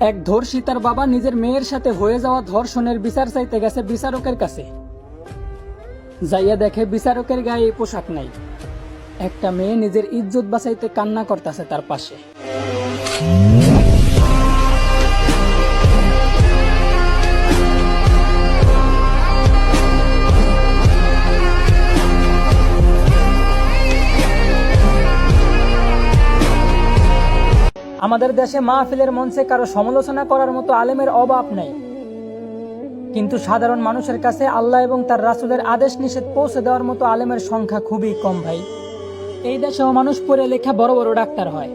এক ধর্ষী তার বাবা নিজের মেয়ের সাথে হয়ে যাওয়া ধর্ষণের বিচার চাইতে গেছে বিচারকের কাছে। যাইয়া দেখে বিচারকের গায়ে পোশাক নাই। একটা মেয়ে নিজের ইজ্জত বাঁচাইতে কান্না করতেছে তার পাশে। আমাদের দেশে মাহফিলের মঞ্চে কারও সমালোচনা করার মতো আলেমের অভাব নেই। কিন্তু সাধারণ মানুষের কাছে আল্লাহ এবং তার রাসুলের আদেশ নিষেধ পৌঁছে দেওয়ার মতো আলেমের সংখ্যা খুবই কম ভাই। এই দেশেও মানুষ পড়ে লেখা বড় বড় ডাক্তার হয়।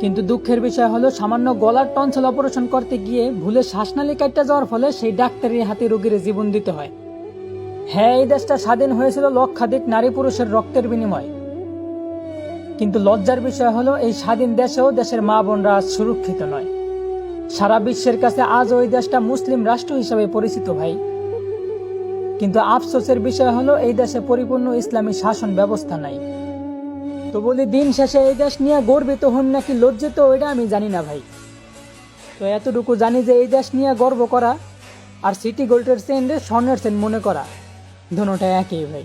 কিন্তু দুঃখের বিষয় হলো, সামান্য গলার টনসেল অপারেশন করতে গিয়ে ভুলে শ্বাসনালী কাটতে যাওয়ার ফলে সেই ডাক্তারের হাতে রোগীর জীবন দিতে হয়। হ্যাঁ এই দেশটা স্বাধীন হয়েছিল লক্ষাধিক নারী পুরুষের রক্তের বিনিময়। কিন্তু লজ্জার বিষয় হলো, এই স্বাধীন দেশেও দেশের মা বোনরা সুরক্ষিত নয়। সারা বিশ্বের কাছে আজ ওই দেশটা মুসলিম রাষ্ট্র হিসেবে পরিচিত ভাই। কিন্তু আফসোসের বিষয় হলো, এই দেশে পরিপূর্ণ ইসলামী শাসন ব্যবস্থা নাই। তো বলি, দিন শেষে এই দেশ নিয়ে গর্বিত হন নাকি লজ্জিত ওইটা আমি জানি না ভাই। তো এতটুকু জানি যে এই দেশ নিয়ে গর্ব করা আর সিটি গোল্ডের রে স্বর্ণের চেন মনে করা দুটোটা একই ভাই।